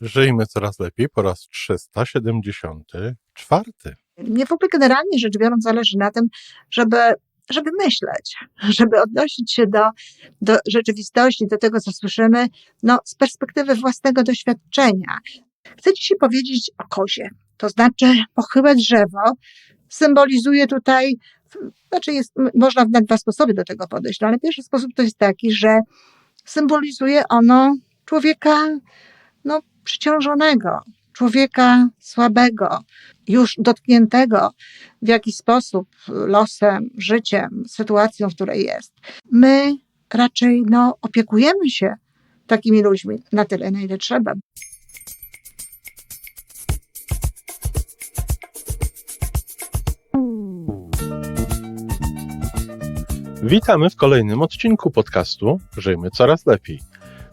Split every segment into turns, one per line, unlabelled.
Żyjmy coraz lepiej po raz 374.
Mnie w ogóle generalnie rzecz biorąc zależy na tym, żeby, żeby myśleć, żeby odnosić się do, do rzeczywistości, do tego, co słyszymy, no, z perspektywy własnego doświadczenia. Chcę dzisiaj powiedzieć o kozie. To znaczy, pochyłe drzewo symbolizuje tutaj, znaczy jest, można na dwa sposoby do tego podejść, no ale pierwszy sposób to jest taki, że symbolizuje ono człowieka, no, przyciążonego, człowieka słabego, już dotkniętego w jakiś sposób losem, życiem, sytuacją, w której jest. My raczej no, opiekujemy się takimi ludźmi na tyle, na ile trzeba.
Witamy w kolejnym odcinku podcastu Żyjmy Coraz Lepiej.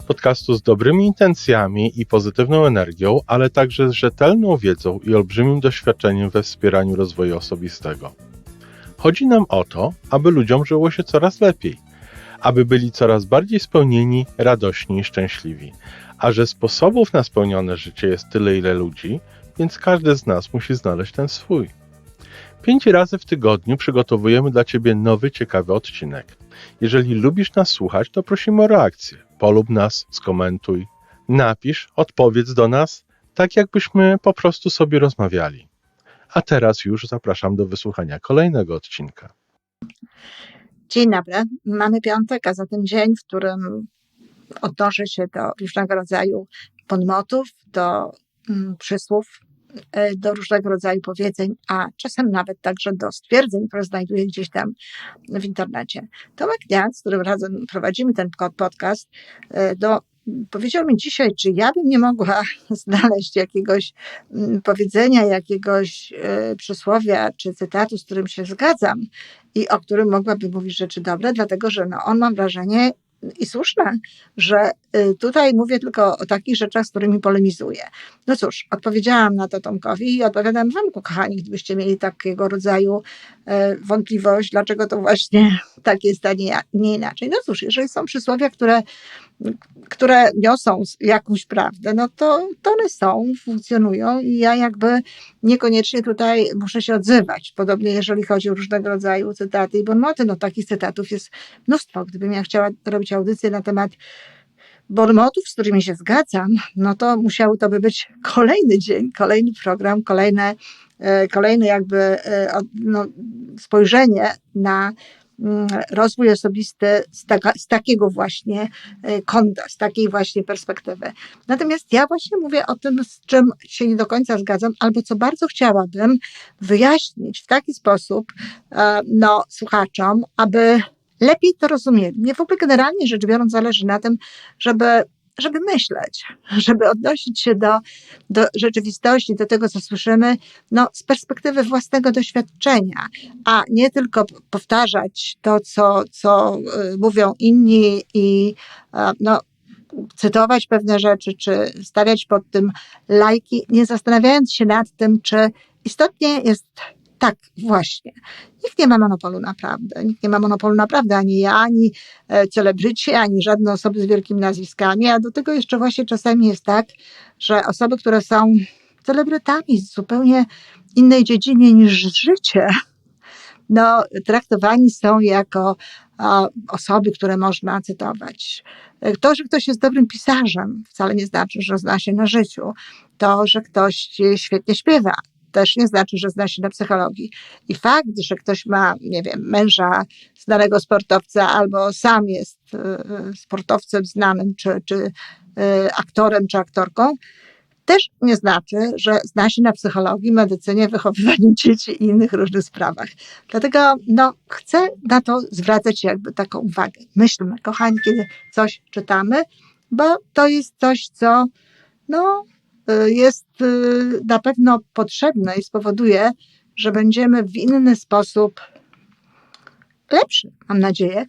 Podcastu z dobrymi intencjami i pozytywną energią, ale także z rzetelną wiedzą i olbrzymim doświadczeniem we wspieraniu rozwoju osobistego. Chodzi nam o to, aby ludziom żyło się coraz lepiej, aby byli coraz bardziej spełnieni, radośni i szczęśliwi. A że sposobów na spełnione życie jest tyle, ile ludzi, więc każdy z nas musi znaleźć ten swój. Pięć razy w tygodniu przygotowujemy dla Ciebie nowy, ciekawy odcinek. Jeżeli lubisz nas słuchać, to prosimy o reakcję. Polub nas, skomentuj, napisz, odpowiedz do nas, tak jakbyśmy po prostu sobie rozmawiali. A teraz już zapraszam do wysłuchania kolejnego odcinka.
Dzień dobry. Mamy piątek, a zatem dzień, w którym odnoszę się do różnego rodzaju podmotów, do mm, przysłów, do różnego rodzaju powiedzeń, a czasem nawet także do stwierdzeń, które znajduję gdzieś tam w internecie. Tomek Niak, z którym razem prowadzimy ten podcast, e, do, powiedział mi dzisiaj, czy ja bym nie mogła znaleźć jakiegoś mm, powiedzenia, jakiegoś e, przysłowia czy cytatu, z którym się zgadzam i o którym mogłabym mówić rzeczy dobre, dlatego że no, on mam wrażenie, i słuszne, że y, tutaj mówię tylko o takich rzeczach, z którymi polemizuję. No cóż, odpowiedziałam na to Tomkowi i odpowiadam wam, kochani, gdybyście mieli takiego rodzaju e, wątpliwość, dlaczego to właśnie tak jest, a nie, nie inaczej. No cóż, jeżeli są przysłowia, które które niosą jakąś prawdę, no to, to one są, funkcjonują i ja jakby niekoniecznie tutaj muszę się odzywać. Podobnie jeżeli chodzi o różnego rodzaju cytaty i bonmoty, no takich cytatów jest mnóstwo. Gdybym ja chciała robić audycję na temat bonmotów, z którymi się zgadzam, no to musiały to by być kolejny dzień, kolejny program, kolejne, e, kolejne jakby e, no, spojrzenie na rozwój osobisty z, taka, z takiego właśnie e, kąta, z takiej właśnie perspektywy. Natomiast ja właśnie mówię o tym, z czym się nie do końca zgadzam, albo co bardzo chciałabym wyjaśnić w taki sposób e, no, słuchaczom, aby lepiej to rozumieli. Mnie w ogóle generalnie rzecz biorąc zależy na tym, żeby żeby myśleć, żeby odnosić się do, do rzeczywistości, do tego, co słyszymy, no, z perspektywy własnego doświadczenia, a nie tylko powtarzać to, co, co y, mówią inni i no, cytować pewne rzeczy, czy stawiać pod tym lajki, nie zastanawiając się nad tym, czy istotnie jest tak, właśnie. Nikt nie ma monopolu na prawdę. Nikt nie ma monopolu na prawdę, ani ja, ani e, celebryci, ani żadne osoby z wielkimi nazwiskami. A do tego jeszcze właśnie czasami jest tak, że osoby, które są celebrytami z zupełnie innej dziedzinie niż życie, no, traktowani są jako o, osoby, które można cytować. To, że ktoś jest dobrym pisarzem, wcale nie znaczy, że zna się na życiu. To, że ktoś świetnie śpiewa, też nie znaczy, że zna się na psychologii. I fakt, że ktoś ma, nie wiem, męża znanego sportowca albo sam jest e, sportowcem znanym, czy, czy e, aktorem, czy aktorką, też nie znaczy, że zna się na psychologii, medycynie, wychowywaniu dzieci i innych różnych sprawach. Dlatego no, chcę na to zwracać jakby taką uwagę. Myślmy, kochani, kiedy coś czytamy, bo to jest coś, co no, Y, jest y, na pewno potrzebne i spowoduje, że będziemy w inny sposób lepszy, mam nadzieję,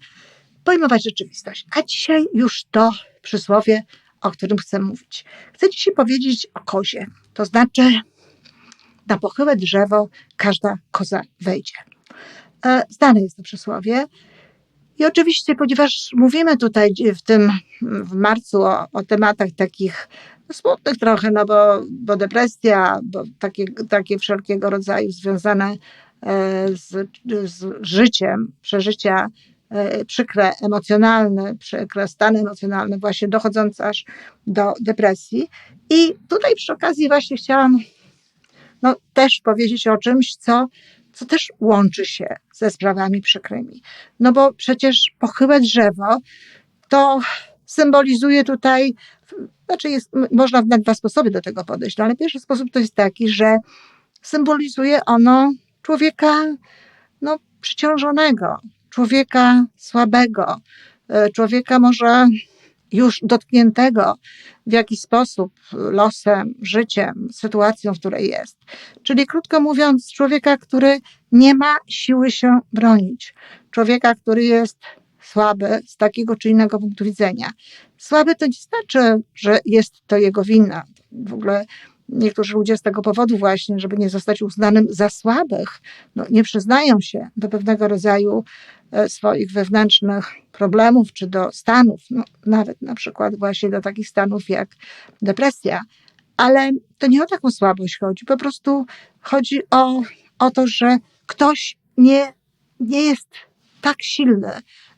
pojmować rzeczywistość. A dzisiaj już to przysłowie, o którym chcę mówić. Chcę dzisiaj powiedzieć o kozie. To znaczy, na pochyłe drzewo każda koza wejdzie. E, znane jest to przysłowie I oczywiście, ponieważ mówimy tutaj w tym w marcu o, o tematach takich smutnych trochę, no bo, bo depresja, bo takie, takie wszelkiego rodzaju związane e, z, z życiem, przeżycia e, przykre, emocjonalne, przykre stany emocjonalne, właśnie dochodzące aż do depresji. I tutaj przy okazji właśnie chciałam no, też powiedzieć o czymś, co, co też łączy się ze sprawami przykrymi. No bo przecież pochyłe drzewo to symbolizuje tutaj, znaczy jest, można na dwa sposoby do tego podejść, no ale pierwszy sposób to jest taki, że symbolizuje ono człowieka no, przyciążonego, człowieka słabego, e, człowieka może już dotkniętego w jakiś sposób losem, życiem, sytuacją, w której jest. Czyli krótko mówiąc, człowieka, który nie ma siły się bronić, człowieka, który jest słaby z takiego czy innego punktu widzenia. Słaby to nie znaczy, że jest to jego wina. W ogóle niektórzy ludzie z tego powodu właśnie, żeby nie zostać uznanym za słabych, no, nie przyznają się do pewnego rodzaju swoich wewnętrznych problemów czy do stanów, no, nawet na przykład właśnie do takich stanów jak depresja. Ale to nie o taką słabość chodzi, po prostu chodzi o, o to, że ktoś nie, nie jest tak silny,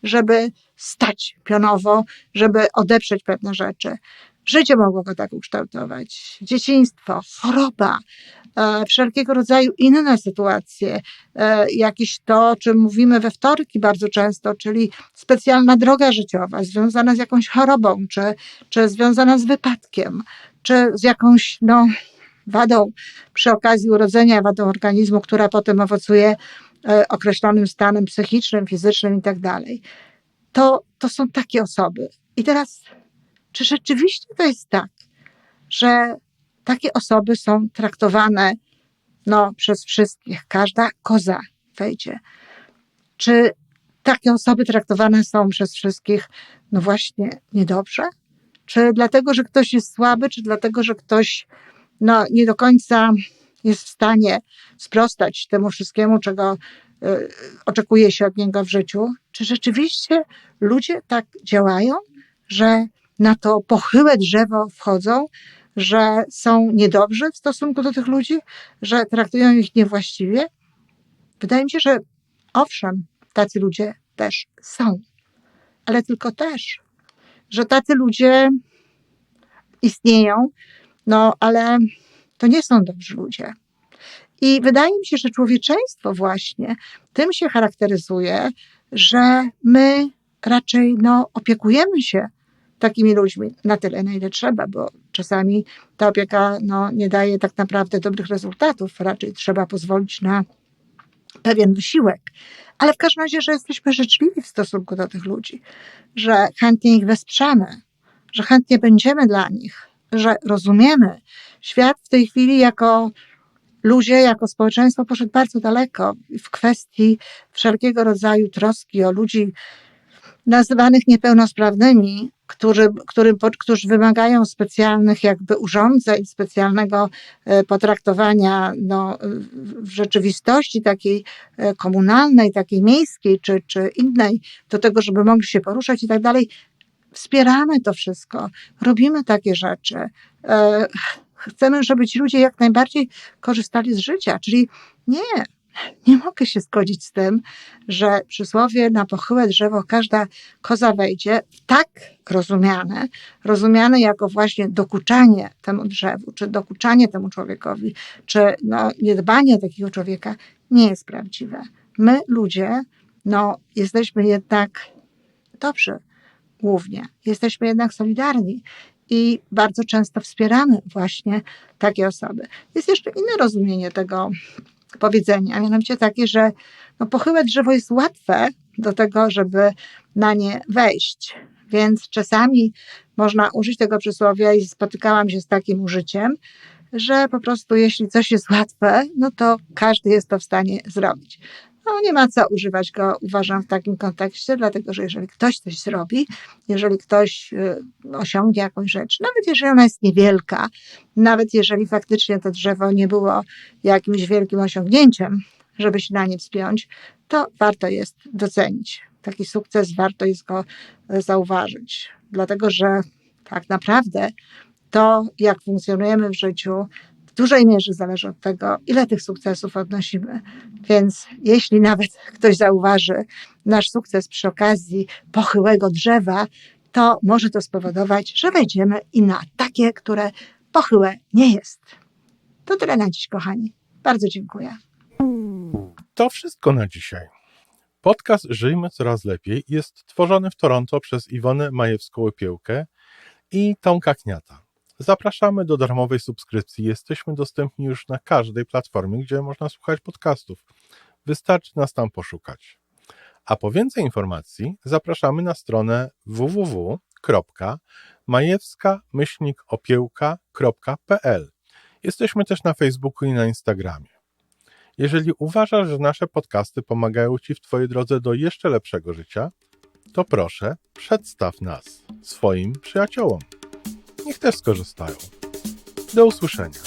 żeby stać pionowo, żeby odeprzeć pewne rzeczy. Życie mogło go tak ukształtować, dzieciństwo, choroba, e, wszelkiego rodzaju inne sytuacje, e, jakieś to, o czym mówimy we wtorki bardzo często, czyli specjalna droga życiowa związana z jakąś chorobą, czy, czy związana z wypadkiem, czy z jakąś no, wadą przy okazji urodzenia, wadą organizmu, która potem owocuje e, określonym stanem psychicznym, fizycznym i tak dalej. To, to są takie osoby. I teraz czy rzeczywiście to jest tak, że takie osoby są traktowane no, przez wszystkich? Każda koza wejdzie. Czy takie osoby traktowane są przez wszystkich, no właśnie, niedobrze? Czy dlatego, że ktoś jest słaby, czy dlatego, że ktoś no, nie do końca jest w stanie sprostać temu wszystkiemu, czego y, oczekuje się od niego w życiu? Czy rzeczywiście ludzie tak działają, że na to pochyłe drzewo wchodzą, że są niedobrzy w stosunku do tych ludzi, że traktują ich niewłaściwie? Wydaje mi się, że owszem, tacy ludzie też są, ale tylko też, że tacy ludzie istnieją, no ale to nie są dobrzy ludzie. I wydaje mi się, że człowieczeństwo właśnie tym się charakteryzuje, że my raczej no, opiekujemy się takimi ludźmi na tyle, na ile trzeba, bo czasami ta opieka no, nie daje tak naprawdę dobrych rezultatów. Raczej trzeba pozwolić na pewien wysiłek. Ale w każdym razie, że jesteśmy życzliwi w stosunku do tych ludzi, że chętnie ich wesprzemy, że chętnie będziemy dla nich, że rozumiemy. Świat w tej chwili jako ludzie, jako społeczeństwo poszedł bardzo daleko w kwestii wszelkiego rodzaju troski o ludzi nazywanych niepełnosprawnymi, którzy, którym, którzy wymagają specjalnych jakby urządzeń, specjalnego e, potraktowania no, w rzeczywistości takiej e, komunalnej, takiej miejskiej czy, czy innej, do tego, żeby mogli się poruszać i tak dalej. Wspieramy to wszystko, robimy takie rzeczy. E, chcemy, żeby ci ludzie jak najbardziej korzystali z życia, czyli nie, nie mogę się zgodzić z tym, że przysłowie na pochyłe drzewo każda koza wejdzie, tak rozumiane, rozumiane jako właśnie dokuczanie temu drzewu, czy dokuczanie temu człowiekowi, czy no, niedbanie takiego człowieka, nie jest prawdziwe. My, ludzie, no, jesteśmy jednak dobrzy, głównie. Jesteśmy jednak solidarni i bardzo często wspieramy właśnie takie osoby. Jest jeszcze inne rozumienie tego powiedzenia, a mianowicie takie, że no, pochyłe drzewo jest łatwe do tego, żeby na nie wejść. Więc czasami można użyć tego przysłowia i spotykałam się z takim użyciem, że po prostu jeśli coś jest łatwe, no to każdy jest to w stanie zrobić. No nie ma co używać go, uważam, w takim kontekście, dlatego że jeżeli ktoś coś zrobi, jeżeli ktoś y, osiągnie jakąś rzecz, nawet jeżeli ona jest niewielka, nawet jeżeli faktycznie to drzewo nie było jakimś wielkim osiągnięciem, żeby się na nie wspiąć, to warto jest docenić. taki sukces, warto jest go e, zauważyć. Dlatego, że tak naprawdę to, jak funkcjonujemy w życiu, dużej mierze zależy od tego, ile tych sukcesów odnosimy. Więc jeśli nawet ktoś zauważy nasz sukces przy okazji pochyłego drzewa, to może to spowodować, że wejdziemy i na takie, które pochyłe nie jest. To tyle na dziś, kochani. Bardzo dziękuję.
To wszystko na dzisiaj. Podcast Żyjmy Coraz Lepiej jest tworzony w Toronto przez Iwonę Majewską-Opiełkę i Tomka Kniata. Zapraszamy do darmowej subskrypcji. Jesteśmy dostępni już na każdej platformie, gdzie można słuchać podcastów. Wystarczy nas tam poszukać. A po więcej informacji zapraszamy na stronę www.majewska-opiełka.pl. Jesteśmy też na Facebooku i na Instagramie. Jeżeli uważasz, że nasze podcasty pomagają Ci w Twojej drodze do jeszcze lepszego życia, to proszę, przedstaw nas swoim przyjaciołom. Niech też skorzystają. Do usłyszenia.